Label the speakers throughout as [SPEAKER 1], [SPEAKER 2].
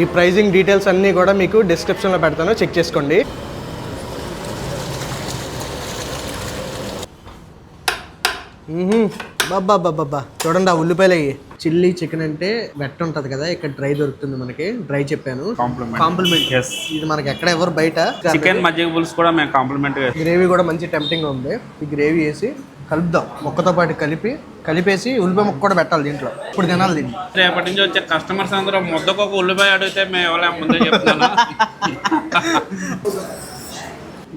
[SPEAKER 1] ఈ pricing details అన్నీ కూడా మీకు డిస్క్రిప్షన్లో పెడతాను. చెక్ చేసుకోండి. బాబా బాబా చూడండి ఆ ఉల్లిపాయలు అయ్యి. చిల్లీ చికెన్ అంటే వెట్ ఉంటుంది కదా ఇక్కడ డ్రై దొరుకుతుంది మనకి. డ్రై చెప్పాను.
[SPEAKER 2] కాంప్లిమెంట్
[SPEAKER 1] ఇది మనకి ఎక్కడ ఎవరు బయట.
[SPEAKER 2] చికెన్ మజ్జిగ పులుసు కూడా మేము కాంప్లిమెంట్
[SPEAKER 1] గ్రేవీ కూడా మంచి టెంప్టింగ్ ఉంది. ఈ గ్రేవీ వేసి కలుపుదాం మొక్కతో పాటు కలిపి కలిపేసి ఉల్లిపాయ ముక్క కూడా పెట్టాలి దీంట్లో. ఇప్పుడు తినాలి దీన్ని.
[SPEAKER 2] రేపటి నుంచి వచ్చే కస్టమర్స్ అందరూ ముద్దకు ఒక ఉల్లిపాయ అడిగితే మేము ఎవరైనా ముందే చెప్తున్నాను.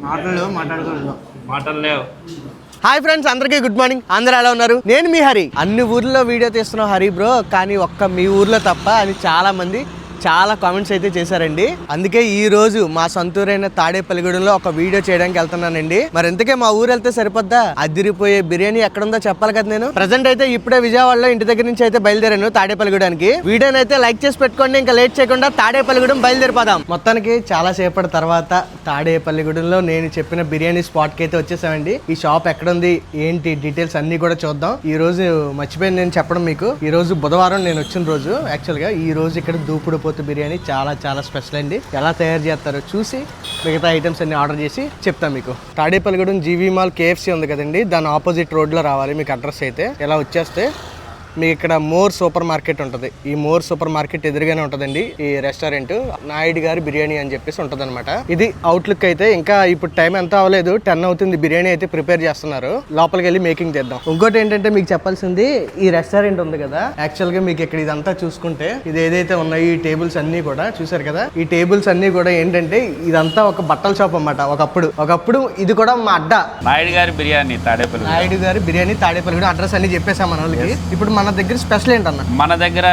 [SPEAKER 1] మాటలు మాట్లాడుకోలేదు
[SPEAKER 2] మాటలు లేవు.
[SPEAKER 1] హాయ్ ఫ్రెండ్స్ అందరికీ గుడ్ మార్నింగ్. అందరూ ఎలా ఉన్నారు? నేను మీ హరి. అన్ని ఊర్లో వీడియో తీస్తున్నాం హరి బ్రో కానీ ఒక్క మీ ఊర్లో తప్ప అని చాలా మంది చాలా కామెంట్స్ అయితే చేశారండి. అందుకే ఈ రోజు మా సొంతూరైన తాడేపల్లిగూడెంలో ఒక వీడియో చేయడానికి వెళ్తున్నానండి. మరి ఇంతకే మా ఊరు వెళ్తే సరిపోద్దా? అదిరిపోయే బిర్యానీ ఎక్కడుందో చెప్పాలి కదా నేను. ప్రజెంట్ అయితే ఇప్పుడే విజయవాడలో ఇంటి దగ్గర నుంచి అయితే బయలుదేరాను తాడేపల్లిగూడెంకి. వీడియోని అయితే లైక్ చేసి పెట్టుకోండి ఇంకా లేట్ చేయకుండా తాడేపల్లిగూడెం బయలుదేరిపోదాం. మొత్తానికి చాలా సేపటి తర్వాత తాడేపల్లిగూడెంలో నేను చెప్పిన బిర్యానీ స్పాట్కి అయితే వచ్చేసామండి. ఈ షాప్ ఎక్కడ ఉంది ఏంటి డీటెయిల్స్ అన్ని కూడా చూద్దాం. ఈ రోజు మర్చిపోయింది నేను చెప్పడం మీకు. ఈ రోజు బుధవారం నేను వచ్చిన రోజు యాక్చువల్గా ఈ రోజు ఇక్కడ దూపుడు పోతు బిర్యానీ చాలా చాలా స్పెషల్ అండి. ఎలా తయారు చేస్తారో చూసి మిగతా ఐటమ్స్ అన్ని ఆర్డర్ చేసి చెప్తాను మీకు. తాడేపల్లిగూడెం జీవీ మాల్ కేఎఫ్సీ ఉంది కదండి. దాని ఆపోజిట్ రోడ్లో రావాలి మీకు అడ్రస్ అయితే. ఎలా వచ్చేస్తే మీకు ఇక్కడ మోర్ సూపర్ మార్కెట్ ఉంటుంది. ఈ మోర్ సూపర్ మార్కెట్ ఎదురుగానే ఉంటుందండి ఈ రెస్టారెంట్. నాయుడు గారి బిర్యానీ అని చెప్పేసి ఉంటుంది ఇది అవుట్లుక్ అయితే ఇంకా ఇప్పుడు టైం ఎంత అవ్వలేదు. టెన్ అవుతుంది. బిర్యానీ అయితే ప్రిపేర్ చేస్తున్నారు. లోపలికి వెళ్ళి మేకింగ్ చేద్దాం. ఇంకోటి ఏంటంటే మీకు చెప్పాల్సింది ఈ రెస్టారెంట్ ఉంది కదా. యాక్చువల్గా మీకు ఇక్కడ ఇదంతా చూసుకుంటే ఇది ఏదైతే ఉన్నాయి ఈ టేబుల్స్ అన్ని కూడా చూసారు కదా. ఈ టేబుల్స్ అన్ని కూడా ఏంటంటే ఇదంతా ఒక బట్టల షాప్ అన్నమాట ఒకప్పుడు. ఒకప్పుడు ఇది కూడా మా అడ్డ.
[SPEAKER 2] నాయుడు గారి బిర్యానీ తాడేపల్లి.
[SPEAKER 1] నాయుడు గారి బిర్యానీ తాడేపల్లి కూడా అడ్రస్ అన్ని చెప్పేసాం మన వాళ్ళకి. ఇప్పుడు మన దగ్గర స్పెషల్ ఏంటన్న?
[SPEAKER 2] మన దగ్గర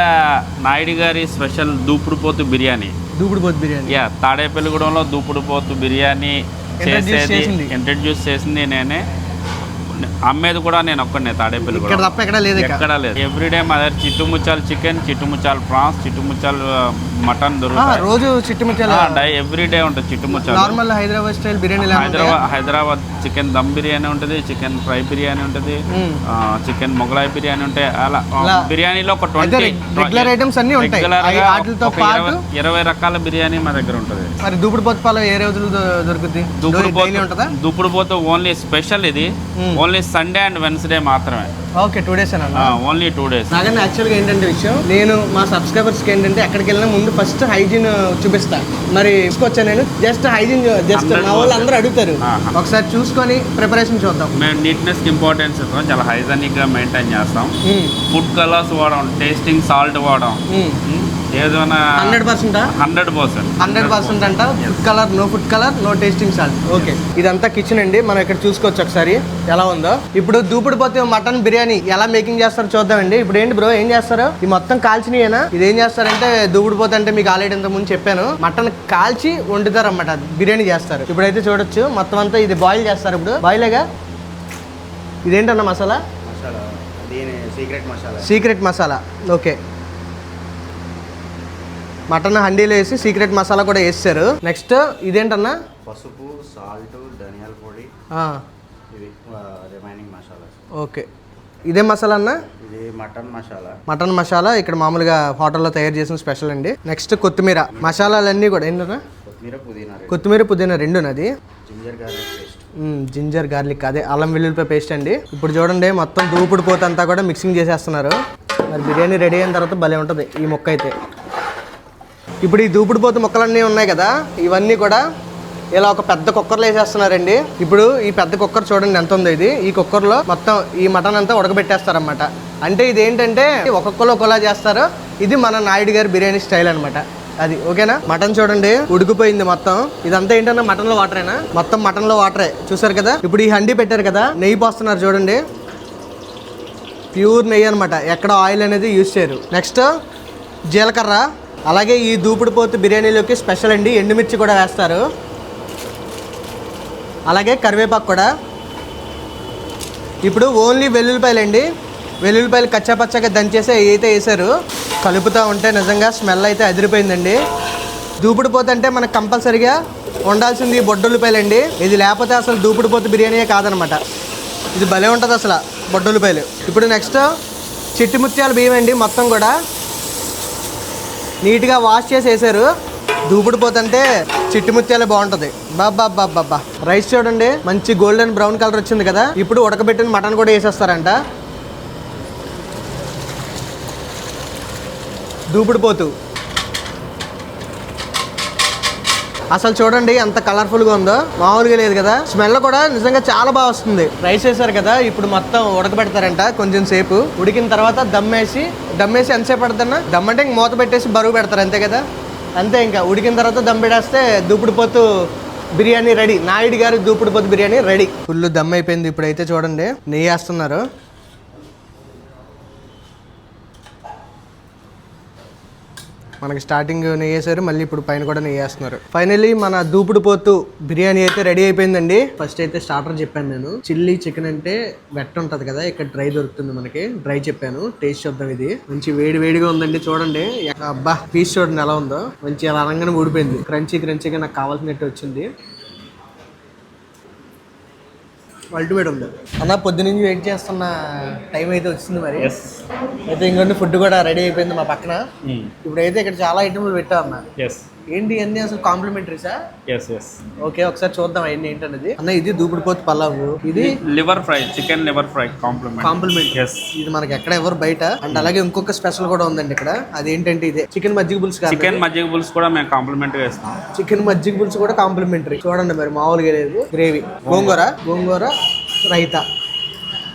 [SPEAKER 2] నాయుడు గారి స్పెషల్ దూపుడు పోతు బిర్యానీ.
[SPEAKER 1] దూపుడు పోతు బిర్యానీ.
[SPEAKER 2] యా తాడేపల్లిగూడెంలో దూపుడు పోతు బిర్యానీ చేసేది. ఇంట్రడ్యూస్ చేసింది నేనే. అమ్మేది కూడా నేను ఒక్కనే
[SPEAKER 1] ఇక్కడ తప్ప ఎక్కడ లేదు
[SPEAKER 2] ఎక్కడ లేదు. ఎవ్రీడే మా దగ్గర చిట్టుముచ్చాలు చికెన్ చిట్టుముచ్చాలు ప్రాన్స్ చిట్టుముచ్చాలు మటన్ దొరుకుతాయి.
[SPEAKER 1] రోజు చిట్టుముచ్చాల
[SPEAKER 2] ఎవ్రీ డే ఉంటుంది చిట్టుముచ్చాలు
[SPEAKER 1] normal Hyderabad style biryani
[SPEAKER 2] Hyderabad Hyderabad chicken dum biryani ఉంటుంది చికెన్ ఫ్రై బిర్యానీ ఉంటుంది చికెన్ మొగలాయి బిర్యానీ ఉంటాయి. అలా బిర్యానీలో ఒక ట్వంటీ
[SPEAKER 1] రెగ్యులర్ ఐటమ్స్ అన్ని ఉంటాయి. వాటితో పాటు
[SPEAKER 2] ఇరవై రకాల బిర్యానీ మా దగ్గర ఉంటుంది.
[SPEAKER 1] మరి దూపుడు పోతు పాలు ఏ రోజులు దొ- దొరుకుద్ది?
[SPEAKER 2] దుప్పుడు
[SPEAKER 1] డైలీ ఉంటుందా?
[SPEAKER 2] దుప్పుడు పోతే ఓన్లీ స్పెషల్ ఇది. ఓన్లీ సండే అండ్ వెన్స్డే మాత్రమే.
[SPEAKER 1] ఓకే టూ డేస్ అన్న?
[SPEAKER 2] ఓన్లీ టూ డేస్
[SPEAKER 1] నాకన్నా యాక్చువల్గా ఏంటంటే విషయం నేను మా సబ్స్క్రైబర్స్కి ఏంటంటే ఎక్కడికి వెళ్ళినా ముందు ఫస్ట్ హైజీన్ చూపిస్తా. మరి తీసుకొచ్చాను నేను జస్ట్ హైజీన్ జస్ట్ మా వాళ్ళు అందరూ అడుగుతారు. ఒకసారి చూసుకొని ప్రిపరేషన్ చూద్దాం.
[SPEAKER 2] మేము నీట్నెస్ ఇంపార్టెన్స్ ఇస్తాం చాలా హైజానిక్గా మెయింటైన్ చేస్తాం. ఫుడ్ కలర్స్ వాడడం టేస్టింగ్ సాల్ట్ వాడడం. ఏదైనా
[SPEAKER 1] hundred పర్సెంటా?
[SPEAKER 2] Hundred percent.
[SPEAKER 1] Hundred percent అంట food colour no food colour no tasting salt okay ఇదంతా కిచెన్ అండి. మనం ఇక్కడ చూసుకోవచ్చు ఒకసారి. ఎలా ఉందో. ఇప్పుడు దూపుడు పోతే మటన్ బిర్యానీ ఎలా మేకింగ్ చేస్తారో చూద్దామండి. ఇప్పుడు ఏంటి బ్రో ఏం చేస్తారు? ఈ మొత్తం కాల్చినయేనా? ఇది ఏం చేస్తారంటే దూపుడు పోతే అంటే మీకు ఆల్రెడీ ఇంత ముందు చెప్పాను. మటన్ కాల్చి వండుతారు అన్నమాట బిర్యానీ చేస్తారు. ఇప్పుడైతే చూడొచ్చు. మొత్తం అంతా ఇది బాయిల్ చేస్తారు ఇప్పుడు. బాయిలేగా ఇదేంటన్న మసాలా?
[SPEAKER 3] మసాలా. దీని secret masala.
[SPEAKER 1] Secret masala. Okay mutton హండీలో వేసి సీక్రెట్ మసాలా కూడా వేస్తారు. నెక్స్ట్ ఇదేంటన్నా?
[SPEAKER 3] పసుపు సాల్ట్ ధనియాల పొడి రిమైనింగ్ మసాలా
[SPEAKER 1] ఓకే. ఇదే మసాలా అన్న?
[SPEAKER 3] ఇది మటన్ మసాలా.
[SPEAKER 1] మటన్ మసాలా ఇక్కడ మామూలుగా హోటల్లో తయారు చేసిన స్పెషల్ అండి. నెక్స్ట్ కొత్తిమీర. మసాలాలన్నీ కూడా ఏంటన్నా
[SPEAKER 3] కొత్తిమీర పుదీనా రెడీ.
[SPEAKER 1] కొత్తిమీర పుదీనా రెండు నది
[SPEAKER 3] ginger garlic paste.
[SPEAKER 1] Ginger garlic అదే అల్లం వెల్లుల్లిపాయ పేస్ట్ అండి. ఇప్పుడు చూడండి మొత్తం దూపుడు పోతంతా కూడా మిక్సింగ్ చేసేస్తున్నారు. మరి బిర్యానీ రెడీ అయిన తర్వాత భలే ఉంటుంది ఈ మొక్క అయితే. ఇప్పుడు ఈ దూపుడుపోతు మొక్కలన్నీ ఉన్నాయి కదా ఇవన్నీ కూడా ఇలా ఒక పెద్ద కుక్కర్లో వేసేస్తున్నారండి. ఇప్పుడు ఈ పెద్ద కుక్కర్ చూడండి ఎంత ఉందో ఇది. ఈ కుక్కర్లో మొత్తం ఈ మటన్ అంతా ఉడకబెట్టేస్తారనమాట అంటే ఇది ఏంటంటే ఒక్కొక్కరు ఒకలా చేస్తారు. ఇది మన నాయుడు గారి బిర్యానీ స్టైల్ అన్నమాట. అది ఓకేనా? మటన్ చూడండి ఉడికిపోయింది మొత్తం. ఇదంతా ఏంటన్నా మటన్లో వాటరేనా? మొత్తం మటన్లో వాటరే. చూసారు కదా? ఇప్పుడు ఈ హండీ పెట్టారు కదా నెయ్యి పోస్తున్నారు చూడండి. ప్యూర్ నెయ్యి అనమాట ఎక్కడ ఆయిల్ అనేది యూజ్ చేయరు. నెక్స్ట్ జీలకర్ర. అలాగే ఈ దూపుడు పోతు బిర్యానీలోకి స్పెషల్ అండి ఎండుమిర్చి కూడా వేస్తారు. అలాగే కరివేపాకు కూడా. ఇప్పుడు ఓన్లీ వెల్లుల్లిపాయలు అండి. వెల్లుల్లిపాయలు కచ్చాపచ్చగా దంచేసి అయితే వేసారు కలుపుతూ ఉంటే నిజంగా స్మెల్ అయితే అదిరిపోయిందండి. దూపుడు పోతు అంటే మనకు కంపల్సరిగా ఉండాల్సింది బొడ్డుల్లిపాయలు అండి. ఇది లేకపోతే అసలు దూపుడు పోతు బిర్యానీయే కాదనమాట. ఇది భలే ఉంటుంది అసలు బొడ్డుల్లిపాయలు. ఇప్పుడు నెక్స్ట్ చిట్టి ముత్యాల బియ్యం అండి మొత్తం కూడా. నీట్గా వాష్ చేసి వేసారు దూపుడు పోతుంటే చిట్టుముత్యాలే బాగుంటుంది. బాబా బాబా రైస్ చూడండి మంచి గోల్డెన్ బ్రౌన్ కలర్ వచ్చింది కదా. ఇప్పుడు ఉడకబెట్టిన మటన్ కూడా వేసేస్తారంట. దూపుడుపోతు అసలు చూడండి ఎంత కలర్ఫుల్గా ఉందో. మామూలుగా లేదు కదా. స్మెల్ కూడా నిజంగా చాలా బాగా వస్తుంది. రైస్ వేసారు కదా ఇప్పుడు మొత్తం ఉడకబెడతారంట కొంచెం సేపు. ఉడికిన తర్వాత దమ్ వేసి దమ్ వేసి ఎంతసేపు పడుతున్నా దమ్ అంటే ఇంక మూత పెట్టేసి బరువు పెడతారు అంతే కదా? అంతే ఇంకా. ఉడికిన తర్వాత దమ్ పెట్టేస్తే దూపుడు పోతు బిర్యానీ రెడీ. నాయుడు గారి దూపుడు పోతు బిర్యానీ రెడీ. ఫుల్ దమ్ అయిపోయింది ఇప్పుడైతే చూడండి. నెయ్యి వేస్తున్నారు. మనకి స్టార్టింగ్ నెయ్యి మళ్ళీ ఇప్పుడు పైన కూడా నెయ్యేస్తున్నారు. ఫైనలీ ఫైనల్లీ మన దూపుడు పోతు బిర్యానీ అయితే రెడీ అయిపోయిందండి. ఫస్ట్ అయితే స్టార్టర్ చెప్పాను నేను. చిల్లీ చికెన్ అంటే వెట్ ఉంటుంది కదా ఇక్కడ డ్రై దొరుకుతుంది మనకి. డ్రై చెప్పాను. టేస్ట్ చూద్దాం ఇది. మంచి వేడి వేడిగా ఉందండి చూడండి. అబ్బా పీస్ చూడండి ఎలా ఉందో. మంచి అలా అనగానే ఊడిపోయింది. క్రంచీ క్రంచీగా నాకు కావాల్సినట్టు వచ్చింది. అల్టిమేట్ ఉంది. అన్న పొద్దునుంచి వెయిట్ చేస్తున్న టైం అయితే వచ్చింది మరి. అయితే ఇంకొన్ని ఫుడ్ కూడా రెడీ అయిపోయింది మా పక్కన. ఇప్పుడైతే ఇక్కడ చాలా ఐటమ్లు పెట్టా అన్న.
[SPEAKER 2] ఎస్
[SPEAKER 1] ఏంటి అన్ని అసలు కాంప్లిమెంటరీసా
[SPEAKER 2] ఎస్ ఎస్
[SPEAKER 1] ఓకే ఒకసారి చూద్దాం అవన్నీ ఏంటన్నది అన్న ఇది దూపుడుపోతు పలావు. ఇది
[SPEAKER 2] liver fry chicken liver fry compliment
[SPEAKER 1] compliment
[SPEAKER 2] yes
[SPEAKER 1] ఇది మనకి ఎక్కడ ఎవరు బయట. అండ్ అలాగే ఇంకొక స్పెషల్ కూడా ఉందండి ఇక్కడ. అదేంటంటే ఇదే. చికెన్ మజ్జిగ కాదు.
[SPEAKER 2] చికెన్ మజ్జిగ పులుసు కూడా మేము కాంప్లిమెంట్ ఇస్తాం
[SPEAKER 1] చికెన్ మజ్జిగ పులుసు కూడా కాంప్లిమెంటరీ చూడండి మరి మామూలుగా లేదు. గ్రేవీ గోంగూర. గోంగూర. రైతా.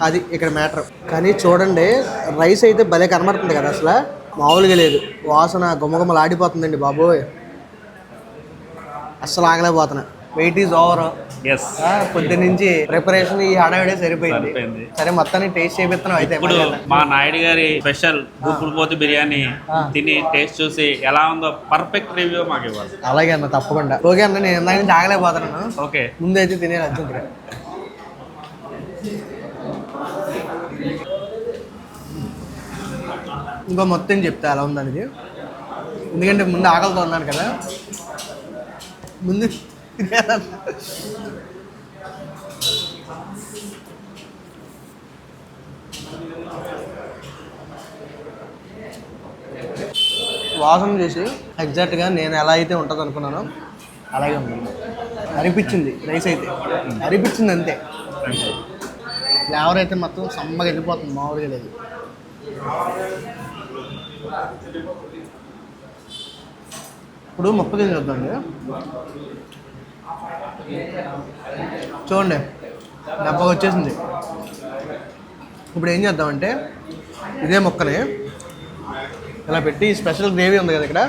[SPEAKER 1] అది ఇక్కడ మ్యాటర్ కానీ చూడండి రైస్ అయితే భలే కనబడుతుంది కదా అసలు. మామూలుగా లేదు. వాసన గుమ్మగుమ్మలు ఆడిపోతుందండి బాబోయ్. అస్సలు ఆగలేకపోతున్నా. వెయిట్ ఈజ్ ఓవర్ పొద్దు నుంచి ప్రిపరేషన్ ఈ హడావిడే సరిపోయింది. సరే మొత్తాన్ని టేస్ట్ చేపిస్తున్నాం అయితే
[SPEAKER 2] ఇప్పుడు మా నాయుడు గారి స్పెషల్ దూపుడుపోతు బిర్యానీ తిని టేస్ట్ చూసి ఎలా ఉందో పర్ఫెక్ట్ రివ్యూ మాకు ఇవ్వాలి.
[SPEAKER 1] అలాగే అన్న తప్పకుండా. ఓకే అన్న నేను ఇందాక నుంచి ఆగలేకపోతున్నాను.
[SPEAKER 2] ఓకే.
[SPEAKER 1] ముందైతే తినే అర్జెంట్గా ఇంకో మొత్తం చెప్తా అలా ఉందనేది. ఎందుకంటే ముందు ఆకలితో ఉన్నాను కదా. ముందు వాసన చేసి ఎగ్జాక్ట్గా నేను ఎలా అయితే ఉంటుంది అనుకున్నానో అలాగే ఉంది అనిపించింది రైస్ అయితే. అనిపించింది అంతే. ఫ్లేవర్ అయితే మొత్తం సమ్మగా వెళ్ళిపోతుంది మామూలుగా లేదు. ఇప్పుడు ముప్పై చూద్దాండి చూడండి డబ్బా వచ్చేసింది. ఇప్పుడు ఏం చేద్దామంటే ఇదే మొక్కని ఇలా పెట్టి స్పెషల్ గ్రేవీ ఉంది కదా ఇక్కడ.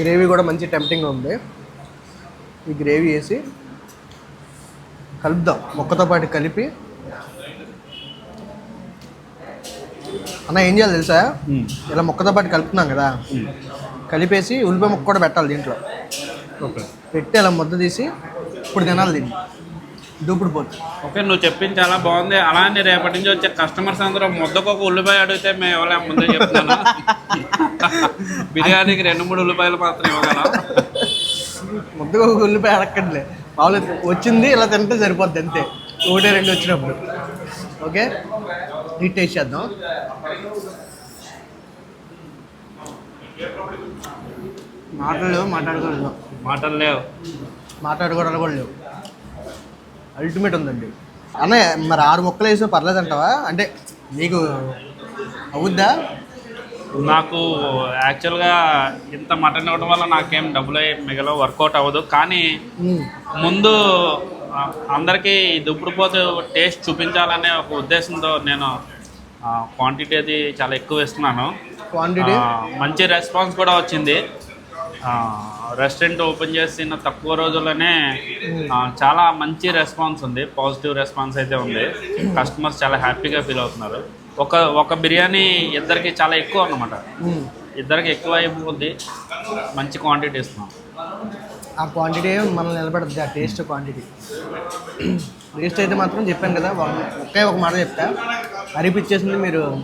[SPEAKER 1] గ్రేవీ కూడా మంచి టెంప్టింగ్ ఉంది. ఈ గ్రేవీ వేసి కలుపుదాం మొక్కతో పాటు కలిపి అన్న ఏం చేయాలి తెలుసా? ఇలా మొక్కతో పాటు కలుపుతున్నాం కదా. కలిపేసి ఉల్లిపాయ ముక్క కూడా పెట్టాలి దీంట్లో.
[SPEAKER 2] ఓకే.
[SPEAKER 1] పెట్టి అలా ముద్ద తీసి ఇప్పుడు తినాలి దీన్ని. దూపుడు పోతుంది
[SPEAKER 2] ఓకే నువ్వు చెప్పింది చాలా బాగుంది. అలానే రేపటి నుంచి వచ్చే కస్టమర్స్ అందరూ ముద్దకు ఒక ఉల్లిపాయ అడిగితే మేము ఇవ్వలేము ముందే చెప్తున్నాను. బిర్యానీకి రెండు మూడు ఉల్లిపాయలు మాత్రం ఇవ్వగలం.
[SPEAKER 1] ముద్దగా ఒక ఉల్లిపాయ అడగట్లే. మామూలు వచ్చింది ఇలా తింటే సరిపోద్ది అంతే. ఒకటే రెండు వచ్చినప్పుడు. ఓకే? టేస్ట్ చేద్దాం. మాటలు మాట్లాడుకోలేదు
[SPEAKER 2] మాటలు లేవు.
[SPEAKER 1] మాట్లాడుకోవడాలు కూడా లేవు. అల్టిమేట్ ఉందండి. అన్నయ్య మరి ఆరు ముక్కలు వేసినా పర్లేదంటావా అంటే నీకు అవుద్దా?
[SPEAKER 2] నాకు యాక్చువల్గా ఇంత మటన్ ఇవ్వడం వల్ల నాకేం డబ్బులు ఏం మిగలవు వర్కౌట్ అవ్వదు. కానీ. ముందు అందరికీ దుప్పుడు పోతే టేస్ట్ చూపించాలనే ఒక ఉద్దేశంతో నేను క్వాంటిటీ అది చాలా ఎక్కువ ఇస్తున్నాను
[SPEAKER 1] క్వాంటిటీ
[SPEAKER 2] మంచి రెస్పాన్స్ కూడా వచ్చింది. రెస్టారెంట్ ఓపెన్ చేసిన తక్కువ రోజుల్లోనే చాలా మంచి రెస్పాన్స్ ఉంది. పాజిటివ్ రెస్పాన్స్ అయితే ఉంది. కస్టమర్స్ చాలా హ్యాపీగా ఫీల్ అవుతున్నారు. ఒక ఒక బిర్యానీ ఇద్దరికి చాలా ఎక్కువ అన్నమాట.
[SPEAKER 1] ఉమ్.
[SPEAKER 2] ఇద్దరికి ఎక్కువ అయిపోద్ది. మంచి క్వాంటిటీ ఇస్తున్నాం.
[SPEAKER 1] ఆ క్వాంటిటీ మనల్ని నిలబెడుతుంది ఆ టేస్ట్ క్వాంటిటీ టేస్ట్ అయితే మాత్రం చెప్పాను కదా ఒక- ఒకే మాట చెప్తా. అరిపిచ్చేసింది మీరు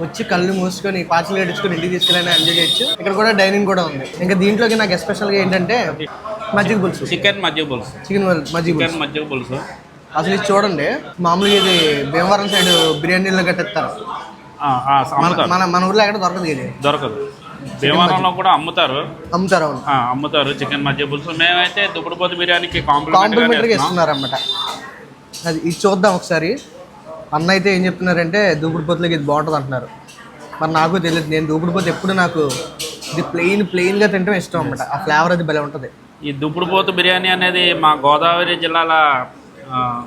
[SPEAKER 1] వచ్చి కళ్ళు మూసుకొని పార్సల్ కట్టించుకొని ఇంటికి తీసుకెళ్ళి ఎంజాయ్ చేయొచ్చు. ఇక్కడ కూడా డైనింగ్ కూడా ఉంది. ఇంకా దీంట్లోకి నాకు ఎస్పెషల్గా ఏంటంటే మజ్జిగ పులుసు.
[SPEAKER 2] చికెన్ మజ్జిగ పులుసు.
[SPEAKER 1] చికెన్ మజ్జిగ
[SPEAKER 2] చికెన్ మజ్జిగ పులుసు.
[SPEAKER 1] అసలు ఇది చూడండి మామూలుగా ఇది భీమవరం సైడ్ బిర్యానీలో కట్టిస్తారు. మన మన ఊర్లో ఎక్కడ దొరకదు ఇది.
[SPEAKER 2] దొరకదు. భీమవరంలో కూడా అమ్ముతారు.
[SPEAKER 1] అమ్ముతారు అవును.
[SPEAKER 2] అమ్ముతారు చికెన్ మధ్య పులుసు. మేమైతే దుప్పుడుపోతు బిర్యానీకి కాంప్లిమెంట్
[SPEAKER 1] కాంప్లిమెంటరీగా ఇస్తున్నారు అన్నమాట అది ఇది చూద్దాం ఒకసారి. అన్న అయితే ఏం చెప్తున్నారంటే దూకుడు పోతులకి ఇది బాగుంటుంది అంటున్నారు. మరి నాకు తెలియదు నేను దూకుడు పోతే ఎప్పుడు నాకు ఇది ప్లెయిన్ ప్లెయిన్గా తింటే ఇష్టం అన్నమాట. ఆ ఫ్లేవర్ అది భలే ఉంటుంది.
[SPEAKER 2] ఈ దుప్పుడుపోతు బిర్యానీ అనేది మా గోదావరి జిల్లాల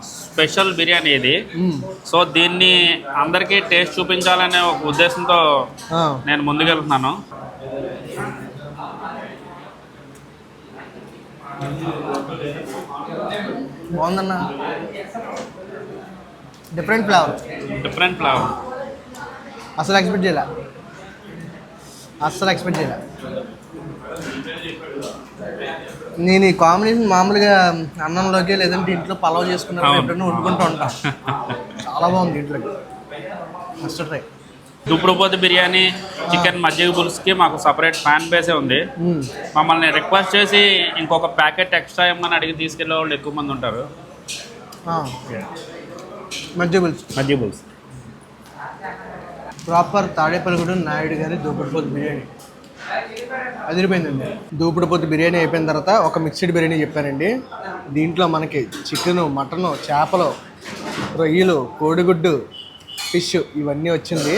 [SPEAKER 2] స్పెషల్ బిర్యానీ ఇది. సో దీన్ని అందరికీ టేస్ట్ చూపించాలనే ఒక ఉద్దేశంతో నేను ముందుకెళ్తున్నాను.
[SPEAKER 1] బాగుందన్న. డిఫరెంట్ ఫ్లేవర్
[SPEAKER 2] డిఫరెంట్ ఫ్లేవర్
[SPEAKER 1] అసలు ఎక్స్పెక్ట్ చేయలే. అస్సలు ఎక్స్పెక్ట్ చేయలే. నేను ఈ కాంబినేషన్ మామూలుగా అన్నంలోకి లేదంటే ఇంట్లో పలావ్ చేసుకున్నప్పుడు. ఎప్పుడైనా వండుకుంటూ ఉంటాం. చాలా బాగుంది ఇంట్లోకి. మస్ట్ ట్రై
[SPEAKER 2] దుప్పుడుపోతు బిర్యానీ చికెన్ మజ్జిగ పులుసుకి మాకు సపరేట్ ఫ్యాన్ బేసే ఉంది. మమ్మల్ని రిక్వెస్ట్ చేసి ఇంకొక ప్యాకెట్ ఎక్స్ట్రా ఇమ్మని అడిగి తీసుకెళ్ళే వాళ్ళు ఎక్కువ మంది ఉంటారు.
[SPEAKER 1] మజ్జిగ పులుసు.
[SPEAKER 2] మజ్జిగ పులుసు.
[SPEAKER 1] ప్రాపర్ తాడేపల్లిగూడ నాయుడు గారి దూపుడుపోతు బిర్యానీ. అదిరిపోయిందండి. దూపుడుపోతు బిర్యానీ అయిపోయిన తర్వాత ఒక మిక్స్డ్ బిర్యానీ చెప్పానండి. దీంట్లో మనకి చికెను మటను చేపలు రొయ్యలు కోడిగుడ్డు ఫిష్ ఇవన్నీ వచ్చింది.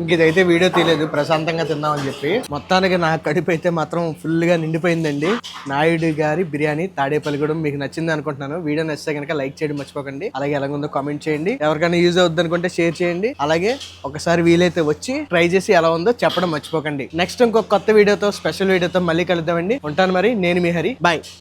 [SPEAKER 1] ఇంక ఇదైతే వీడియో తీయలేదు ప్రశాంతంగా తిందామని చెప్పి. మొత్తానికి నా కడుపు అయితే మాత్రం ఫుల్గా నిండిపోయిందండి. నాయుడు గారి బిర్యానీ తాడేపల్లిగూడెం మీకు నచ్చింది అనుకుంటున్నాను. వీడియో నచ్చితే కనుక లైక్ చేయడం మర్చిపోకండి. అలాగే ఎలాగుందో కామెంట్ చేయండి. ఎవరికైనా యూజ్ అవుద్ది అనుకుంటే షేర్ చేయండి. అలాగే ఒకసారి వీలైతే వచ్చి ట్రై చేసి ఎలా ఉందో చెప్పడం మర్చిపోకండి. నెక్స్ట్ ఇంకొక కొత్త వీడియోతో స్పెషల్ వీడియోతో మళ్ళీ కలుద్దామండి. ఉంటాను మరి నేను మీ హరి. బాయ్.